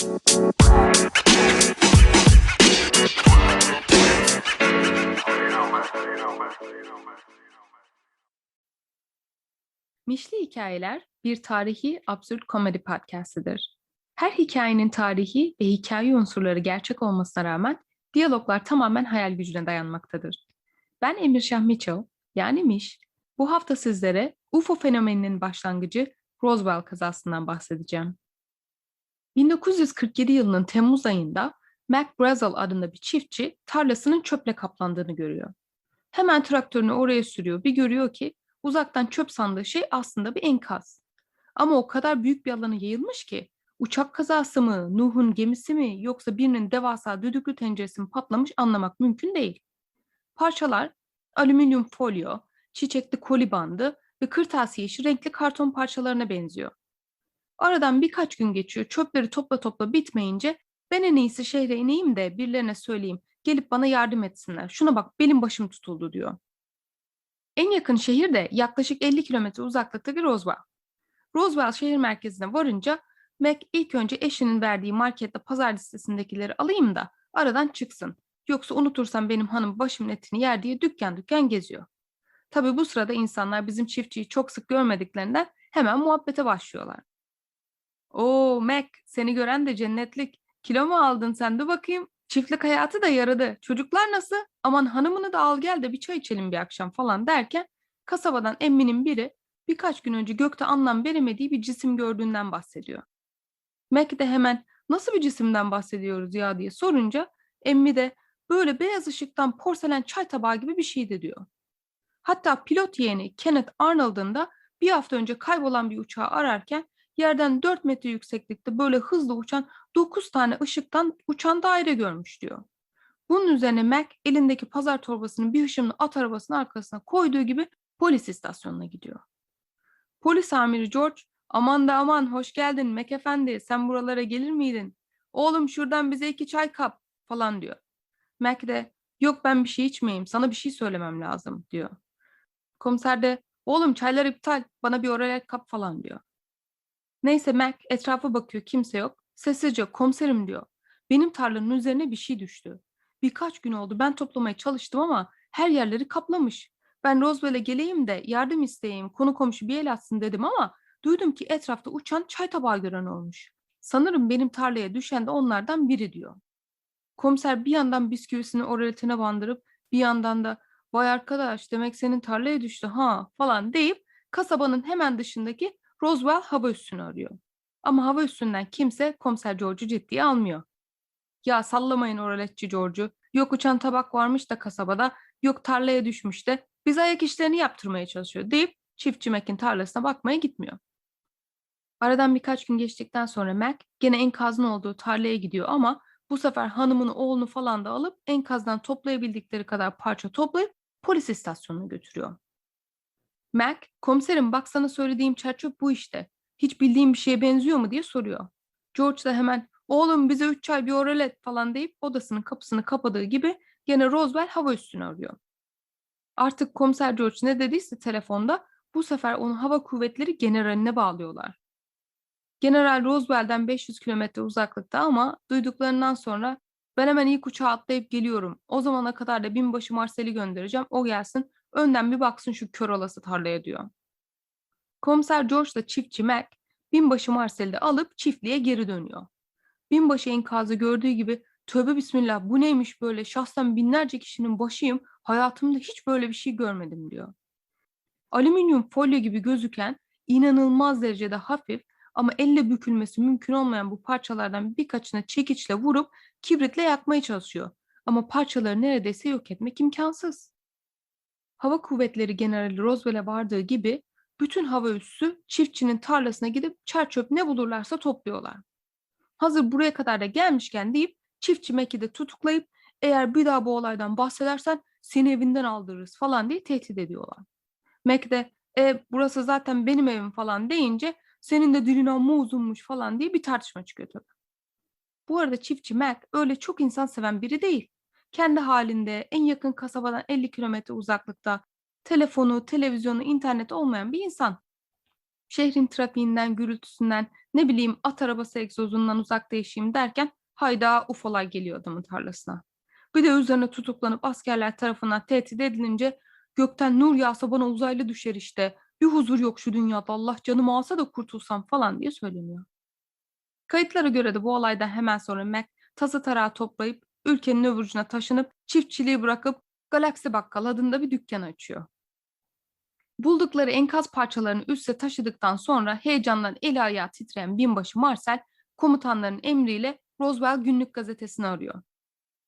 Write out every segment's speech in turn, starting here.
Mişli Hikayeler bir tarihi absürt komedi podcastidir. Her hikayenin tarihi ve hikaye unsurları gerçek olmasına rağmen diyaloglar tamamen hayal gücüne dayanmaktadır. Ben Emir Şah Miço, yani Miş. Bu hafta sizlere UFO fenomeninin başlangıcı Roswell kazasından bahsedeceğim. 1947 yılının Temmuz ayında Mac Brazel adında bir çiftçi tarlasının çöple kaplandığını görüyor. Hemen traktörünü oraya sürüyor. Bir görüyor ki uzaktan çöp sandığı şey aslında bir enkaz. Ama o kadar büyük bir alana yayılmış ki uçak kazası mı, Nuh'un gemisi mi yoksa birinin devasa düdüklü tenceresi mi patlamış anlamak mümkün değil. Parçalar alüminyum folyo, çiçekli koli bandı ve kırtasiye işi renkli karton parçalarına benziyor. Aradan birkaç gün geçiyor. Çöpleri topla topla bitmeyince ben en iyisi şehre ineyim de birilerine söyleyeyim. Gelip bana yardım etsinler. Şuna bak belim başım tutuldu diyor. En yakın şehir de yaklaşık 50 kilometre uzaklıktaki Roswell. Roswell şehir merkezine varınca Mac ilk önce eşinin verdiği markette pazar listesindekileri alayım da aradan çıksın. Yoksa unutursam benim hanım başımın etini yer diye dükkan dükkan geziyor. Tabii bu sırada insanlar bizim çiftçiyi çok sık görmediklerinden hemen muhabbete başlıyorlar. Oo Mac seni gören de cennetlik. Kilo mu aldın sen de bakayım. Çiftlik hayatı da yaradı. Çocuklar nasıl? Aman hanımını da al gel de bir çay içelim bir akşam falan derken kasabadan emminin biri birkaç gün önce gökte anlam veremediği bir cisim gördüğünden bahsediyor. Mac de hemen nasıl bir cisimden bahsediyoruz ya diye sorunca emmi de böyle beyaz ışıktan porselen çay tabağı gibi bir şeydi diyor. Hatta pilot yeğeni Kenneth Arnold'un da bir hafta önce kaybolan bir uçağı ararken yerden 4 metre yükseklikte böyle hızlı uçan 9 tane ışıktan uçan daire görmüş diyor. Bunun üzerine Mac elindeki pazar torbasını bir hışımla at arabasının arkasına koyduğu gibi polis istasyonuna gidiyor. Polis amiri George, aman da aman hoş geldin Mac efendi sen buralara gelir miydin? Oğlum şuradan bize iki çay kap falan diyor. Mac de yok ben bir şey içmeyeyim sana bir şey söylemem lazım diyor. Komiser de oğlum çaylar iptal bana bir oralet kap falan diyor. Neyse Mac etrafa bakıyor kimse yok. Sessizce komiserim diyor. Benim tarlanın üzerine bir şey düştü. Birkaç gün oldu ben toplamaya çalıştım ama her yerleri kaplamış. Ben Roswell'e geleyim de yardım isteyeyim konu komşu bir el atsın dedim ama duydum ki etrafta uçan çay tabağı gören olmuş. Sanırım benim tarlaya düşen de onlardan biri diyor. Komiser bir yandan bisküvisini oraletine bandırıp bir yandan da vay arkadaş demek senin tarlaya düştü ha falan deyip kasabanın hemen dışındaki Roswell hava üssünü arıyor. Ama hava üssünden kimse komiser George'u ciddiye almıyor. Ya sallamayın oraletçi George'u. Yok uçan tabak varmış da kasabada, yok tarlaya düşmüş de biz ayak işlerini yaptırmaya çalışıyor deyip çiftçi Mac'in tarlasına bakmaya gitmiyor. Aradan birkaç gün geçtikten sonra Mac gene enkazın olduğu tarlaya gidiyor ama bu sefer hanımını oğlunu falan da alıp enkazdan toplayabildikleri kadar parça toplayıp polis istasyonuna götürüyor. Mac, komiserim bak sana söylediğim çerçöp bu işte. Hiç bildiğim bir şeye benziyor mu diye soruyor. George da hemen oğlum bize üç çay bir oralet falan deyip odasının kapısını kapadığı gibi gene Roswell hava üssünü arıyor. Artık komiser George ne dediyse telefonda bu sefer onu hava kuvvetleri generaline bağlıyorlar. General Roswell'den 500 kilometre uzaklıkta ama duyduklarından sonra ben hemen ilk uçağa atlayıp geliyorum. O zamana kadar da binbaşı Marcel'i göndereceğim. O gelsin önden bir baksın şu kör olası tarlaya diyor. Komiser George da çiftçi Mac binbaşı Marcel'i de alıp çiftliğe geri dönüyor. Binbaşı enkazı gördüğü gibi tövbe bismillah bu neymiş böyle şahsen binlerce kişinin başıyım hayatımda hiç böyle bir şey görmedim diyor. Alüminyum folyo gibi gözüken inanılmaz derecede hafif ama elle bükülmesi mümkün olmayan bu parçalardan birkaçına çekiçle vurup kibritle yakmaya çalışıyor. Ama parçaları neredeyse yok etmek imkansız. Hava Kuvvetleri Generali Roswell'e vardığı gibi bütün hava üssü çiftçinin tarlasına gidip çer çöp ne bulurlarsa topluyorlar. Hazır buraya kadar da gelmişken deyip çiftçi Mac'i de tutuklayıp eğer bir daha bu olaydan bahsedersen seni evinden aldırırız falan diye tehdit ediyorlar. Mac e, burası zaten benim evim falan deyince senin de dilin amma uzunmuş falan diye bir tartışma çıkıyor tabii. Bu arada çiftçi Mac öyle çok insan seven biri değil. Kendi halinde en yakın kasabadan 50 kilometre uzaklıkta telefonu, televizyonu, internet olmayan bir insan. Şehrin trafiğinden, gürültüsünden Ne bileyim at arabası egzozundan uzakta yaşayayım derken hayda UFO'lar geliyor adamın tarlasına. Bir de üzerine tutuklanıp askerler tarafından tehdit edilince gökten nur yağsa bana uzaylı düşer işte. Bir huzur yok şu dünyada Allah canımı alsa da kurtulsam falan diye söyleniyor. Kayıtlara göre de bu olaydan hemen sonra Mac tası tarağı toplayıp ülkenin öbür ucuna taşınıp çiftçiliği bırakıp Galaxy Bakkal adında bir dükkan açıyor. Buldukları enkaz parçalarını üste taşıdıktan sonra heyecandan eli ayağı titreyen binbaşı Marcel komutanların emriyle Roswell günlük gazetesini arıyor.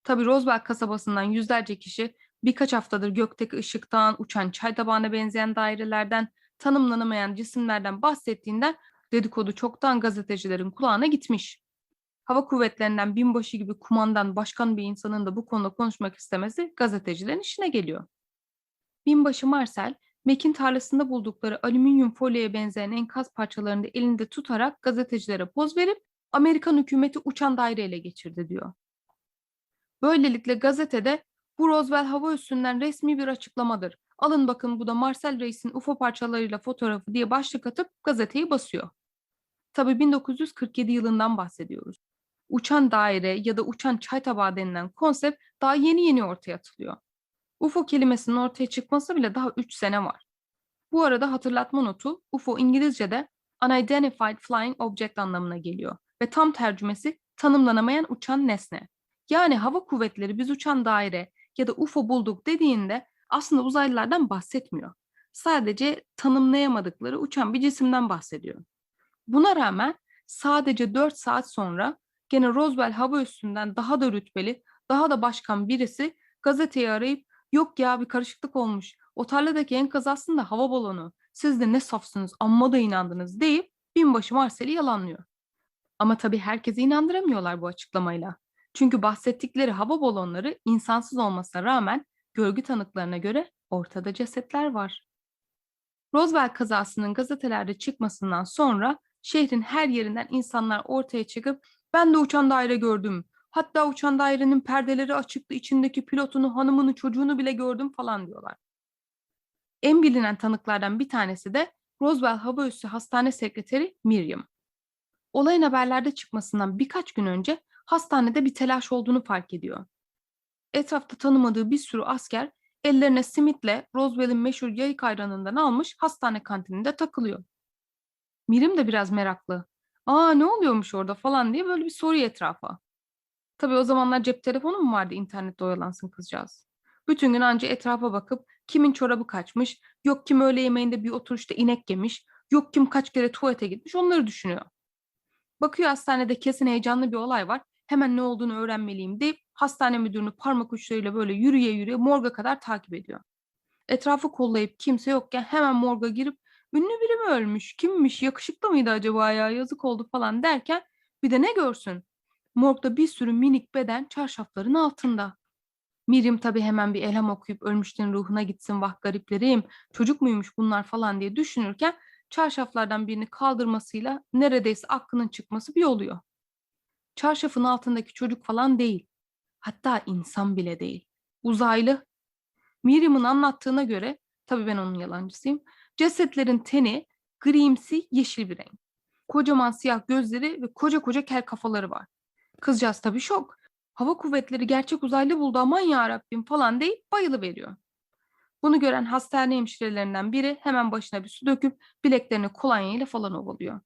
Tabi Roswell kasabasından yüzlerce kişi birkaç haftadır gökteki ışıktan, uçan çay tabağına benzeyen dairelerden, tanımlanamayan cisimlerden bahsettiğinden dedikodu çoktan gazetecilerin kulağına gitmiş. Hava kuvvetlerinden binbaşı gibi kumandan başkan bir insanın da bu konuda konuşmak istemesi gazetecilerin işine geliyor. Binbaşı Marcel, Mac'in tarlasında buldukları alüminyum folyoya benzeyen enkaz parçalarını elinde tutarak gazetecilere poz verip Amerikan hükümeti uçan daireyle geçirdi diyor. Böylelikle gazetede bu Roswell hava üssünden resmi bir açıklamadır. Alın bakın bu da Marcel Reis'in UFO parçalarıyla fotoğrafı diye başlık atıp gazeteyi basıyor. Tabii 1947 yılından bahsediyoruz. Uçan daire ya da uçan çay tabağı denilen konsept daha yeni yeni ortaya atılıyor. UFO kelimesinin ortaya çıkması bile daha 3 sene var. Bu arada hatırlatma notu UFO İngilizce'de Unidentified Flying Object anlamına geliyor ve tam tercümesi tanımlanamayan uçan nesne. Yani hava kuvvetleri biz uçan daire ya da UFO bulduk dediğinde aslında uzaylılardan bahsetmiyor. Sadece tanımlayamadıkları uçan bir cisimden bahsediyor. Buna rağmen sadece 4 saat sonra gene Roswell hava üssünden daha da rütbeli, daha da başkan birisi gazeteyi arayıp yok ya bir karışıklık olmuş. O tarladaki enkaz aslında hava balonu. Siz de ne safsınız amma da inandınız deyip binbaşı Marcel'i yalanlıyor. Ama tabii herkesi inandıramıyorlar bu açıklamayla. Çünkü bahsettikleri hava balonları insansız olmasına rağmen görgü tanıklarına göre ortada cesetler var. Roswell kazasının gazetelerde çıkmasından sonra şehrin her yerinden insanlar ortaya çıkıp ben de uçan daire gördüm. Hatta uçan dairenin perdeleri açıktı, içindeki pilotunu, hanımını, çocuğunu bile gördüm falan diyorlar. En bilinen tanıklardan bir tanesi de Roswell Hava Üssü Hastane Sekreteri Miriam. Olayın haberlerde çıkmasından birkaç gün önce hastanede bir telaş olduğunu fark ediyor. Etrafta tanımadığı bir sürü asker ellerine simitle Roswell'in meşhur yayık ayranından almış hastane kantininde takılıyor. Mirim de biraz meraklı. Aa ne oluyormuş orada falan diye böyle bir soruyor etrafa. Tabii o zamanlar cep telefonu mu vardı internette oyalansın kızcağız. Bütün gün anca etrafa bakıp kimin çorabı kaçmış, yok kim öğle yemeğinde bir oturuşta inek yemiş, yok kim kaç kere tuvalete gitmiş onları düşünüyor. Bakıyor hastanede kesin heyecanlı bir olay var. Hemen ne olduğunu öğrenmeliyim deyip hastane müdürünü parmak uçlarıyla böyle yürüye yürüye morga kadar takip ediyor. Etrafı kollayıp kimse yokken hemen morga girip ünlü biri mi ölmüş, kimmiş, yakışıklı mıydı acaba ya, yazık oldu falan derken bir de ne görsün? Morgda bir sürü minik beden çarşafların altında. Miriam tabii hemen bir elham okuyup ölmüşlerin ruhuna gitsin vah gariplerim, çocuk muymuş bunlar falan diye düşünürken çarşaflardan birini kaldırmasıyla neredeyse aklının çıkması bir oluyor. Çarşafın altındaki çocuk falan değil. Hatta insan bile değil. Uzaylı. Miriam'ın anlattığına göre, tabii ben onun yalancısıyım, cesetlerin teni grimsi yeşil bir renk. Kocaman siyah gözleri ve koca koca kel kafaları var. Kızcağız tabii şok. Hava kuvvetleri gerçek uzaylı buldu aman ya Rabbim falan deyip bayılı veriyor. Bunu gören hastane hemşirelerinden biri hemen başına bir su döküp bileklerini kolonya ile falan ovalıyor.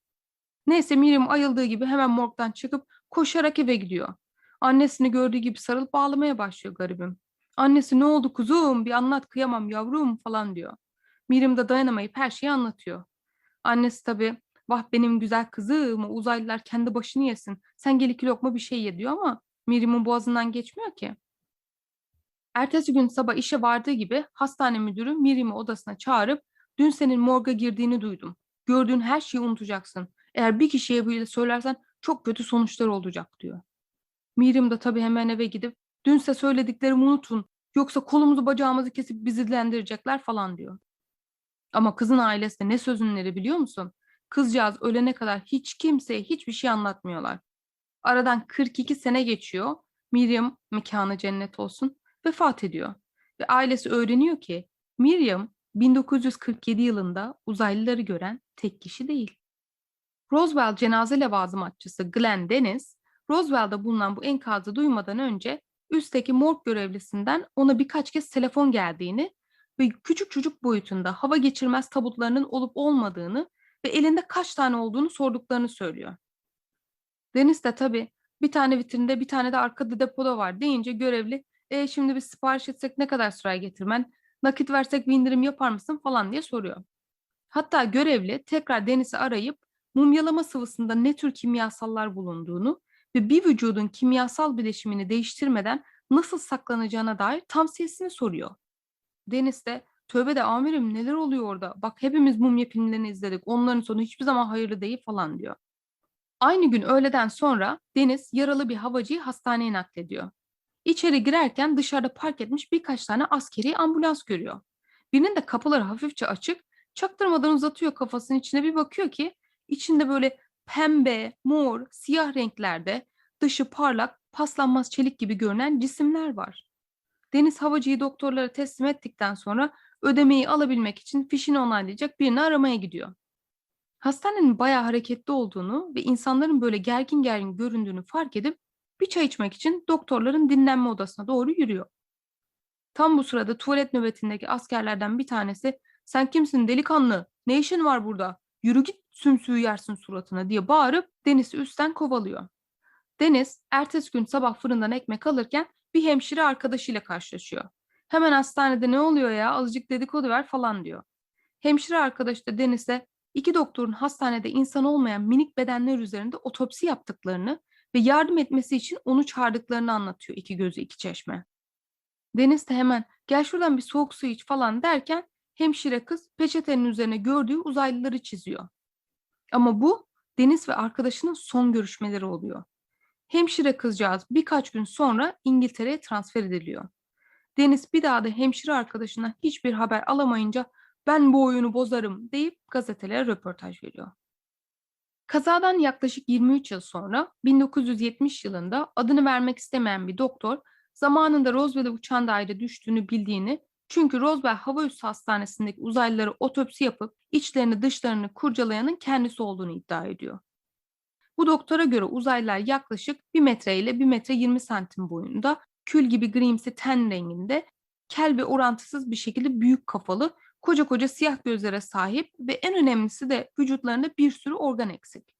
Neyse Miriam ayıldığı gibi hemen morgdan çıkıp koşarak eve gidiyor. Annesini gördüğü gibi sarılıp ağlamaya başlıyor garibim. Annesi ne oldu kuzum bir anlat kıyamam yavrum falan diyor. Miriam da dayanamayıp her şeyi anlatıyor. Annesi tabii vah benim güzel kızım uzaylılar kendi başını yesin. Sen gel iki lokma bir şey ye diyor ama Miriam'ın boğazından geçmiyor ki. Ertesi gün sabah işe vardığı gibi hastane müdürü Miriam'ı odasına çağırıp dün senin morga girdiğini duydum. Gördüğün her şeyi unutacaksın. Eğer bir kişiye böyle söylersen çok kötü sonuçlar olacak diyor. Miriam da tabii hemen eve gidip dünse söylediklerimi unutun yoksa kolumuzu bacağımızı kesip bizi dilendirecekler falan diyor. Ama kızın ailesi ne sözünleri biliyor musun? Kızcağız ölene kadar hiç kimseye hiçbir şey anlatmıyorlar. Aradan 42 sene geçiyor. Miriam mekanı cennet olsun vefat ediyor. Ve ailesi öğreniyor ki Miriam 1947 yılında uzaylıları gören tek kişi değil. Roswell cenaze levazımatçısı Glenn Dennis, Roswell'da bulunan bu enkazı duymadan önce üstteki morg görevlisinden ona birkaç kez telefon geldiğini ve küçük çocuk boyutunda hava geçirmez tabutlarının olup olmadığını ve elinde kaç tane olduğunu sorduklarını söylüyor. Deniz de tabii bir tane vitrinde bir tane de arkada depoda var deyince görevli e şimdi biz sipariş etsek ne kadar sürer getirmen, nakit versek bir indirim yapar mısın falan diye soruyor. Hatta görevli tekrar Deniz'i arayıp mumyalama sıvısında ne tür kimyasallar bulunduğunu ve bir vücudun kimyasal bileşimini değiştirmeden nasıl saklanacağına dair tavsiyesini soruyor. Deniz de tövbe de amirim neler oluyor orada? Bak hepimiz mumya filmlerini izledik. Onların sonu hiçbir zaman hayırlı değil falan diyor. Aynı gün öğleden sonra Deniz yaralı bir havacıyı hastaneye naklediyor. İçeri girerken dışarıda park etmiş birkaç tane askeri ambulans görüyor. Birinin de kapıları hafifçe açık, çaktırmadan uzatıyor kafasının içine bir bakıyor ki içinde böyle pembe, mor, siyah renklerde dışı parlak, paslanmaz çelik gibi görünen cisimler var. Deniz havacıyı doktorlara teslim ettikten sonra ödemeyi alabilmek için fişini onaylayacak birini aramaya gidiyor. Hastanenin bayağı hareketli olduğunu ve insanların böyle gergin gergin göründüğünü fark edip bir çay içmek için doktorların dinlenme odasına doğru yürüyor. Tam bu sırada tuvalet nöbetindeki askerlerden bir tanesi sen kimsin delikanlı ne işin var burada yürü git sümsüğü yersin suratına diye bağırıp Deniz'i üstten kovalıyor. Deniz ertesi gün sabah fırından ekmek alırken bir hemşire arkadaşıyla karşılaşıyor. Hemen hastanede ne oluyor ya azıcık dedikodu ver falan diyor. Hemşire arkadaş da Deniz'e iki doktorun hastanede insan olmayan minik bedenler üzerinde otopsi yaptıklarını ve yardım etmesi için onu çağırdıklarını anlatıyor iki gözü iki çeşme. Deniz de hemen gel şuradan bir soğuk su iç falan derken hemşire kız peçetenin üzerine gördüğü uzaylıları çiziyor. Ama bu Deniz ve arkadaşının son görüşmeleri oluyor. Hemşire kızcağız birkaç gün sonra İngiltere'ye transfer ediliyor. Deniz bir daha da hemşire arkadaşından hiçbir haber alamayınca ben bu oyunu bozarım deyip gazetelere röportaj veriyor. Kazadan yaklaşık 23 yıl sonra 1970 yılında adını vermek istemeyen bir doktor zamanında Roswell'e uçan daire düştüğünü bildiğini çünkü Roswell Hava Üssü Hastanesi'ndeki uzaylıları otopsi yapıp içlerini dışlarını kurcalayanın kendisi olduğunu iddia ediyor. Bu doktora göre uzaylılar yaklaşık 1 metre ile 1 metre 20 santim boyunda, kül gibi grimsi ten renginde, kel ve orantısız bir şekilde büyük kafalı, koca koca siyah gözlere sahip ve en önemlisi de vücutlarında bir sürü organ eksik.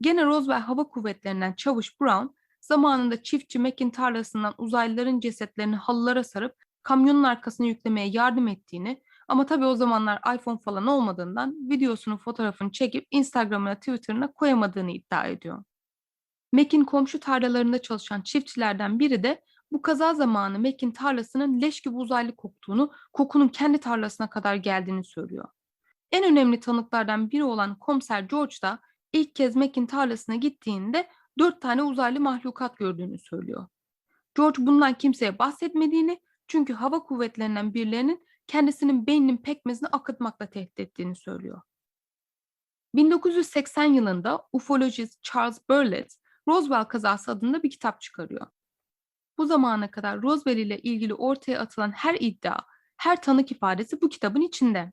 Gene Roswell Hava Kuvvetleri'nden Çavuş Brown, zamanında çiftçi Mac'in tarlasından uzaylıların cesetlerini halılara sarıp kamyonun arkasına yüklemeye yardım ettiğini ama tabii o zamanlar iPhone falan olmadığından videosunu fotoğrafını çekip Instagram'ına Twitter'ına koyamadığını iddia ediyor. Mac'in komşu tarlalarında çalışan çiftçilerden biri de bu kaza zamanı Mac'in tarlasının leş gibi uzaylı koktuğunu, kokunun kendi tarlasına kadar geldiğini söylüyor. En önemli tanıklardan biri olan komiser George da ilk kez Mac'in tarlasına gittiğinde dört tane uzaylı mahlukat gördüğünü söylüyor. George bundan kimseye bahsetmediğini çünkü hava kuvvetlerinden birilerinin kendisinin beyninin pekmezini akıtmakla tehdit ettiğini söylüyor. 1980 yılında ufolojist Charles Burlett, Roswell kazası adında bir kitap çıkarıyor. Bu zamana kadar Roswell ile ilgili ortaya atılan her iddia, her tanık ifadesi bu kitabın içinde.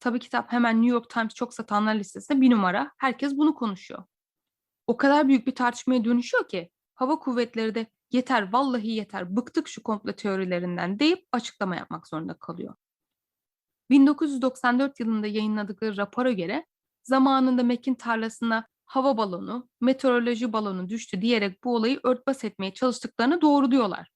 Tabi kitap hemen New York Times çok satanlar listesinde bir numara. Herkes bunu konuşuyor. O kadar büyük bir tartışmaya dönüşüyor ki hava kuvvetleri de yeter vallahi yeter bıktık şu komplo teorilerinden deyip açıklama yapmak zorunda kalıyor. 1994 yılında yayınladıkları rapora göre zamanında Mac'in tarlasına hava balonu, meteoroloji balonu düştü diyerek bu olayı örtbas etmeye çalıştıklarını doğruluyorlar.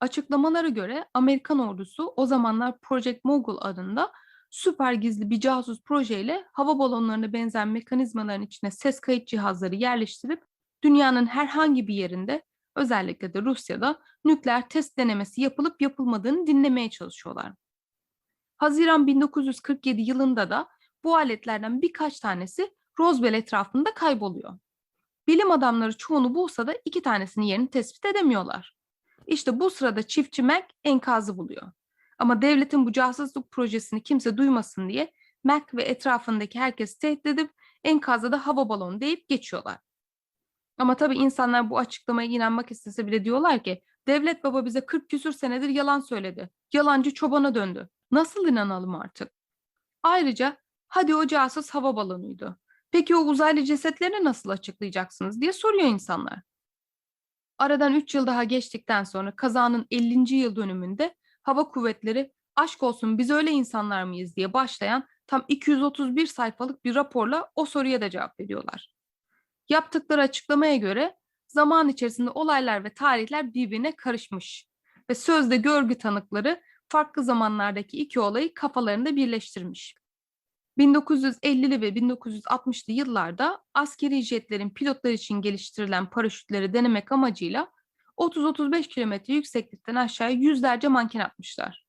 Açıklamalara göre Amerikan ordusu o zamanlar Project Mogul adında süper gizli bir casus projeyle hava balonlarına benzer mekanizmaların içine ses kayıt cihazları yerleştirip dünyanın herhangi bir yerinde özellikle de Rusya'da nükleer test denemesi yapılıp yapılmadığını dinlemeye çalışıyorlar. Haziran 1947 yılında da bu aletlerden birkaç tanesi Roswell etrafında kayboluyor. Bilim adamları çoğunu bulsa da iki tanesinin yerini tespit edemiyorlar. İşte bu sırada çiftçi Mac enkazı buluyor. Ama devletin bu casusluk projesini kimse duymasın diye Mac ve etrafındaki herkes tehdit edip enkazda da hava balonu deyip geçiyorlar. Ama tabii insanlar bu açıklamaya inanmak istese bile diyorlar ki devlet baba bize 40 küsür senedir yalan söyledi. Yalancı çobana döndü. Nasıl inanalım artık? Ayrıca hadi o casus hava balonuydu. Peki o uzaylı cesetlerini nasıl açıklayacaksınız diye soruyor insanlar. Aradan 3 yıl daha geçtikten sonra kazanın 50. yıl dönümünde hava kuvvetleri aşk olsun biz öyle insanlar mıyız diye başlayan tam 231 sayfalık bir raporla o soruya da cevap veriyorlar. Yaptıkları açıklamaya göre zaman içerisinde olaylar ve tarihler birbirine karışmış ve sözde görgü tanıkları farklı zamanlardaki iki olayı kafalarında birleştirmiş. 1950'li ve 1960'lı yıllarda askeri jetlerin pilotlar için geliştirilen paraşütleri denemek amacıyla 30-35 kilometre yükseklikten aşağıya yüzlerce manken atmışlar.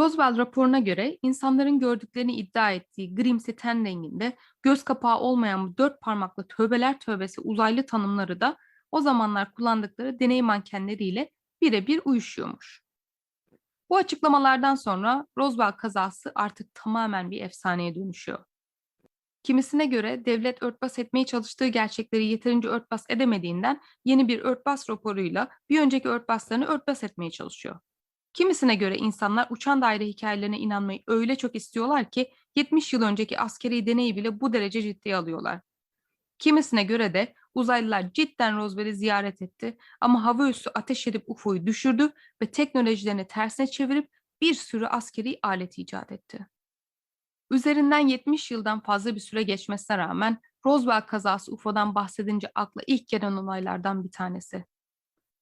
Roswell raporuna göre insanların gördüklerini iddia ettiği grimsi ten renginde göz kapağı olmayan bu dört parmaklı tövbeler tövbesi uzaylı tanımları da o zamanlar kullandıkları deney mankenleriyle birebir uyuşuyormuş. Bu açıklamalardan sonra Roswell kazası artık tamamen bir efsaneye dönüşüyor. Kimisine göre devlet örtbas etmeye çalıştığı gerçekleri yeterince örtbas edemediğinden yeni bir örtbas raporuyla bir önceki örtbaslarını örtbas etmeye çalışıyor. Kimisine göre insanlar uçan daire hikayelerine inanmayı öyle çok istiyorlar ki 70 yıl önceki askeri deneyi bile bu derece ciddiye alıyorlar. Kimisine göre de uzaylılar cidden Roswell'i ziyaret etti ama hava üssü ateş edip UFO'yu düşürdü ve teknolojilerini tersine çevirip bir sürü askeri alet icat etti. Üzerinden 70 yıldan fazla bir süre geçmesine rağmen Roswell kazası UFO'dan bahsedince akla ilk gelen olaylardan bir tanesi.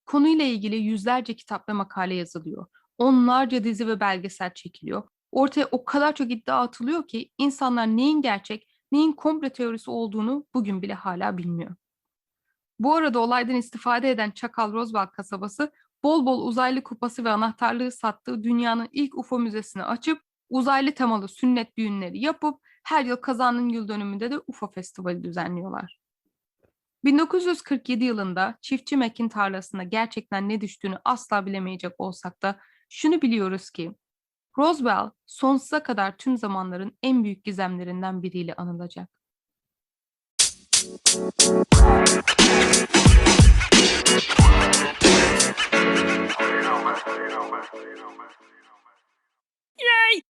Konuyla ilgili yüzlerce kitap ve makale yazılıyor. Onlarca dizi ve belgesel çekiliyor. Ortaya o kadar çok iddia atılıyor ki insanlar neyin gerçek, neyin komple teorisi olduğunu bugün bile hala bilmiyor. Bu arada olaydan istifade eden Çakal Roswell kasabası bol bol uzaylı kupası ve anahtarlığı sattığı dünyanın ilk UFO müzesini açıp uzaylı temalı sünnet düğünleri yapıp her yıl kazanın yıl dönümünde de UFO festivali düzenliyorlar. 1947 yılında çiftçi Mekin tarlasına gerçekten ne düştüğünü asla bilemeyecek olsak da şunu biliyoruz ki Roswell sonsuza kadar tüm zamanların en büyük gizemlerinden biriyle anılacak. Yay!